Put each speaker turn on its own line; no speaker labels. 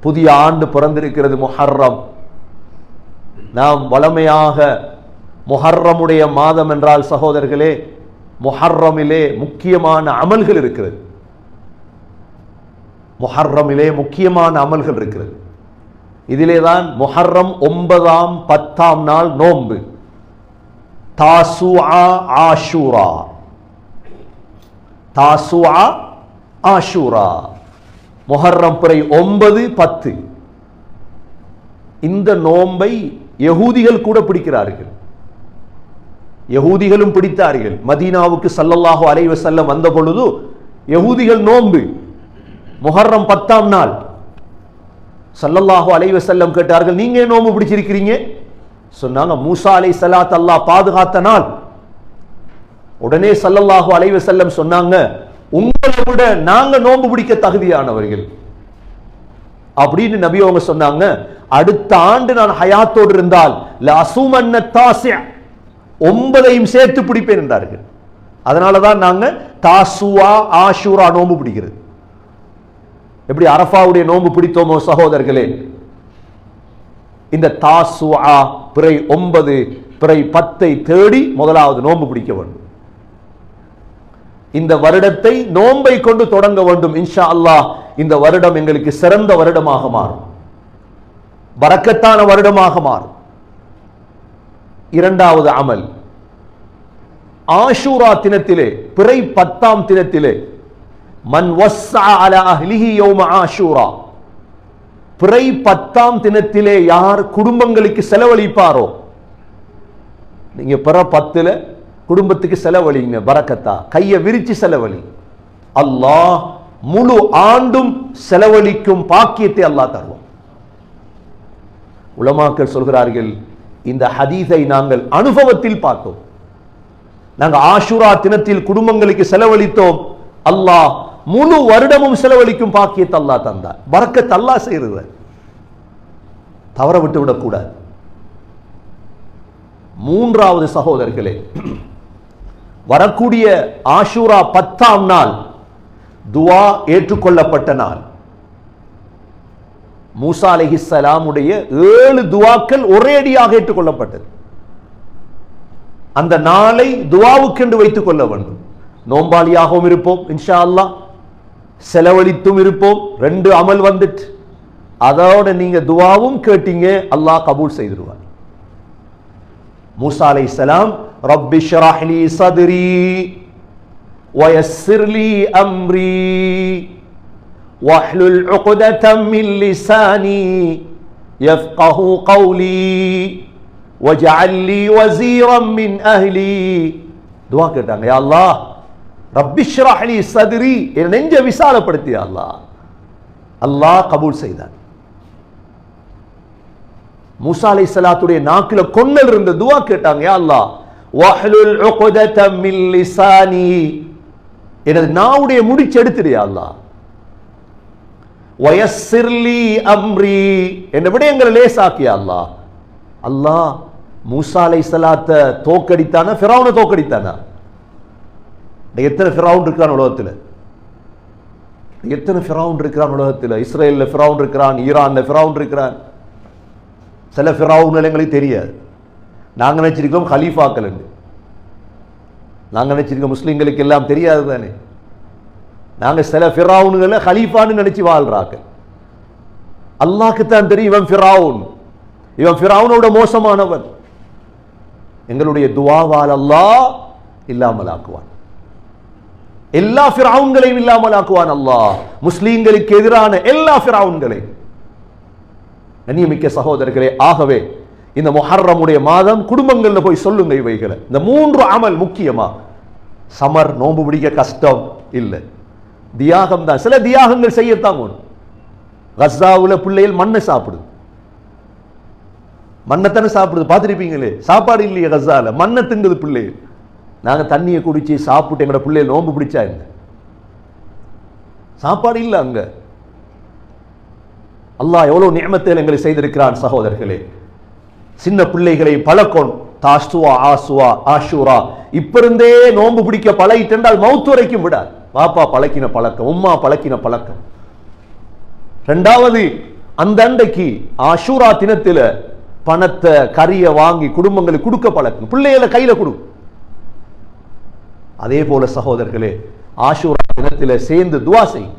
புதிய ஆண்டு பிறந்திருக்கிறது முஹர்ரம். நாம் வளமையாக முஹர்ரமுடைய மாதம் என்றால் சகோதரர்களே முஹர்ரமிலே முக்கியமான அமல்கள் இருக்கிறது. முஹர்ரமிலே முக்கியமான அமல்கள் இருக்கிறது. இதிலே தான் முஹர்ரம் ஒன்பதாம் பத்தாம் நாள் நோன்பு. தாசுஆ ஆஷூரா. தாசுஆ ஆஷூரா. முஹர்ரம் பிறை ஒன்பது பத்து. இந்த நோன்பை யகூதிகள் கூட பிடிக்கிறார்கள். யகூதிகளும் பிடித்தார்கள். மதீனாவுக்கு சல்லல்லாஹு அலைவ செல்லம் வந்த பொழுது யகூதிகள் நோன்பு. முஹர்ரம் பத்தாம் நாள். சல்லல்லாஹு அலைவ செல்லம் கேட்டார்கள் நீங்க ஏன் நோன்பு பிடிச்சிருக்கிறீங்க? சொன்னாங்க மூசா அலை சலாத் அல்லாஹ் பாதுகாத்த நாள். உடனே சல்லல்லாஹு அலைவ செல்லம் சொன்னாங்க உங்களை விட நாங்க நோன்பு பிடிக்க தகுதியானவர்கள். அப்படின்னு நபி அவங்க சொன்னாங்க. அடுத்த ஆண்டு நான் ஹயாத்தோடு இருந்தால் அசுமன்ன தாசிய ஒன்பதையும் சேர்த்து பிடிப்பேன் என்றார்கள். அதனால தான் நாங்க தாசுவா ஆஷூரா நோன்பு பிடிக்கிறது. எப்படி அரஃபாவுடைய நோன்பு பிடித்தோமோ சகோதரர்களே? இந்த தாசுவா பிறை ஒன்பது பிறை பத்தை தேடி முதலாவது நோன்பு பிடிக்க வேண்டும். இந்த வருடத்தை நோன்பை கொண்டு தொடங்க வேண்டும் இன்ஷா அல்லாஹ் இந்த வருடம் எங்களுக்கு சிறந்த வருடமாக மாறும். வரக்கத்தான வருடமாக மாறும். இரண்டாவது அமல். ஆஷூரா தினத்திலே பிறை பத்தாம் தினத்திலே மன் ஆஷூரா. பிறை பத்தாம் தினத்திலே யார் குடும்பங்களுக்கு செலவழிப்பாரோ நீங்க பிற பத்துல குடும்பத்துக்கு செலவழிங்க வரக்கத்தா கையை விரிச்சு செலவழி. அல்லாஹ் முழு ஆண்டும் செலவழிக்கும் பாக்கியத்தை அல்லாஹ் தருவோம் உலமாக்கள் சொல்கிறார்கள் இந்த ஹதீஸை நாங்கள் அனுபவத்தில் பார்த்தோம். நாங்கள் ஆஷுரா தினத்தில் குடும்பங்களுக்கு செலவழித்தோம். அல்லாஹ் முழு வருடமும் செலவழிக்கும் பாக்கியத்தை அல்லாஹ் தந்தார். பறக்கத் அல்லாஹ் செய்யறது தவற விட்டு விடக்கூடாது மூன்றாவது சகோதரர்களே வரக்கூடிய ஆஷூரா பத்தாம் நாள் துவா ஏற்றுக்கொள்ளப்பட்ட நாள். மூசா அலைஹிஸ்ஸலாமுடைய ஏழு துவாக்கள் ஒரேடியாக ஏற்றுக்கொள்ளப்பட்டது. அந்த நாளை துவாவுக்கென்று வைத்துக் கொள்ள வேண்டும். நோம்பாளியாகவும் இருப்போம் இன்ஷா அல்லாஹ் செலவழித்தும் இருப்போம் ரெண்டு அமல் வந்துட்டு. அதோட நீங்க துவாவும் கேட்டீங்க அல்லாஹ் கபூல் செய்திருவார். மூசா சலாம் ரப்பி ஷ்ரஹ் லி சத்ரி ويسر لي أمري واحلل عقدة من لساني يفقه قولي واجعل لي وزيرا من أهلي துவா கேட்டாங்க யா அல்லாஹ் ரப்பி ஷ்ரஹ் லி சத்ரி என் நெஞ்ச விசாலப்படுத்தி யா அல்லாஹ் அல்லாஹ் கபூல் செய்தான் மூசா அலை சலாத்துடைய நாக்குல கொன்னல் இருந்த துவா கேட்டாங்க யா அல்லாஹ் வஹ்லுல் உக்தத மின் லிசானி. எனது நாவுடைய முடிச்சு எடுத்துறியா அல்லாஹ். வயஸ்ஸிர்லி அம்ரி. என்ன விடயங்களை லேசாக்கியா அல்லாஹ். அல்லாஹ் மூசா அலை சலாத்த தோக்கடித்தானா? ஃபிரௌனை தோக்கடித்தானா? எத்தனை ஃபிரௌன் இருக்கிறான் உலகத்தில்? எத்தனை ஃபிரௌன் இருக்கிறான் உலகத்தில்? இஸ்ரேல்ல ஃபிரௌன் இருக்கிறான் ஈரானில் ஃபிரௌன் இருக்கிறான். சில ஃபிரௌன் எங்களுக்கு தெரியாது. நாங்கள் நினச்சிருக்கோம் ஹலீஃபாக்கள் நாங்கள் நினச்சிருக்கோம் முஸ்லீம்களுக்கு எல்லாம் தெரியாது தானே. நாங்கள் சில ஃபிராவுன்களை ஹலீஃபான்னு நினைச்சு வாழ்றாங்க அல்லாக்குத்தான் தெரியும் இவன் ஃபிராவுன் இவன் ஃபிராவுனோட மோசமானவன். எங்களுடைய துவாவால் அல்லாஹ் இல்லாமல் ஆக்குவான் எல்லா ஃபிராவுன்களையும் இல்லாமல் ஆக்குவான் அல்லாஹ். முஸ்லீம்களுக்கு எதிரான எல்லா ஃபிராவுன்களையும் கண்ணியமிக்க சகோதரர்களே ஆகவே இந்த முஹர்ரமுடைய மாதம் குடும்பங்கள்ல போய் சொல்லுங்க இவைகளை. இந்த மூன்று அமல் முக்கியமா? சமர் நோன்பு பிடிக்க கஷ்டம் இல்லை. தியாகம் தான். சில தியாகங்கள் செய்யத்தான் ஒன்று கஸ்தாவில் பிள்ளைகள் மண்ணை சாப்பிடுது. மண்ணைத்தானே சாப்பிடுது. பார்த்துருப்பீங்களே? சாப்பாடு இல்லையே கஸ்தாவில் மண்ணை திங்குது பிள்ளைகள். நாங்க தண்ணியை குடிச்சு சாப்பிட்டு எங்களோட பிள்ளைகள் நோன்பு பிடிச்சா என்ன? சாப்பாடு இல்லை அங்க. அல்லாஹ் எவ்வளவு நியமத்தில் எங்களை செய்திருக்கிறான் சகோதரர்களே. சின்ன பிள்ளைகளை பழக்கம். தாஸ்துவா ஆசுவா ஆஷூரா. இப்ப இருந்தே நோன்பு பிடிக்க பழகிட்டென்றால் மௌத்து வரைக்கும் விடாது. பாப்பா பழக்கின பழக்கம் உம்மா பழக்கின பழக்கம். ரெண்டாவது அந்த அண்டைக்கு ஆஷூரா தினத்தில் பணத்தை கறியை வாங்கி குடும்பங்களுக்கு கொடுக்க பழக்கம். பிள்ளைகளை கையில கொடு. அதே போல சகோதரர்களே ஆஷூரா தினத்தில் சேர்ந்து துவா செய்யும்.